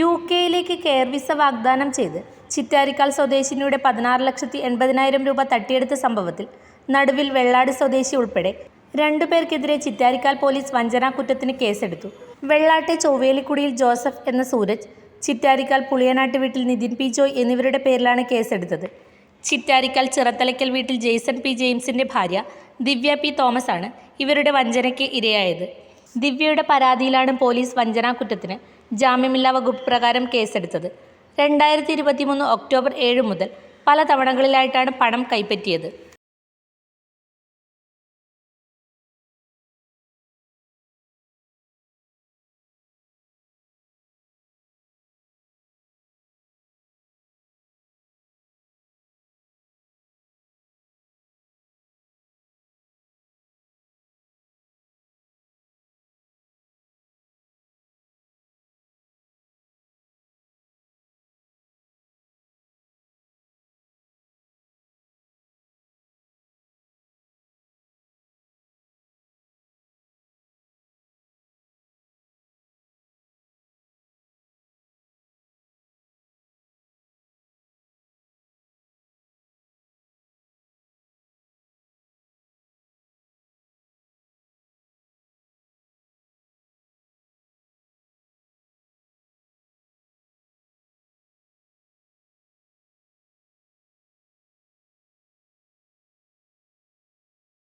ഇന്ത്യയിലേക്ക് care visa വാഗ്ദാനം ചെയ്ത് ചിറ്റാരിക്കാൽ സ്വദേശിനിയുടെ പതിനാറ് ലക്ഷത്തി എൺപതിനായിരം രൂപ തട്ടിയെടുത്ത സംഭവത്തിൽ നടുവിൽ വെള്ളാട് സ്വദേശി ഉൾപ്പെടെ രണ്ടുപേർക്കെതിരെ ചിറ്റാരിക്കാൽ പോലീസ് വഞ്ചനാ കുറ്റത്തിന് കേസെടുത്തു. വെള്ളാട്ടെ ചൊവ്വേലിക്കുടിയിൽ ജോസഫ് എന്ന സൂരജ് ചിറ്റാരിക്കാൽ പുളിയനാട്ട് വീട്ടിൽ നിതിൻ പി ജോയ് എന്നിവരുടെ പേരിലാണ് കേസെടുത്തത്. ചിറ്റാരിക്കാൽ ചിറത്തലയ്ക്കൽ വീട്ടിൽ ജെയ്സൺ പി ജെയിംസിന്റെ ഭാര്യ ദിവ്യ പി തോമസ് ആണ് ഇവരുടെ വഞ്ചനയ്ക്ക് ഇരയായത്. ദിവ്യയുടെ പരാതിയിലാണ് പോലീസ് വഞ്ചനാക്കുറ്റത്തിന് ജാമ്യമില്ലാ വകുപ്പ് പ്രകാരം കേസെടുത്തത്. രണ്ടായിരത്തി ഇരുപത്തിമൂന്ന് ഒക്ടോബർ ഏഴ് മുതൽ പല തവണകളിലായിട്ടാണ് പണം കൈപ്പറ്റിയത്.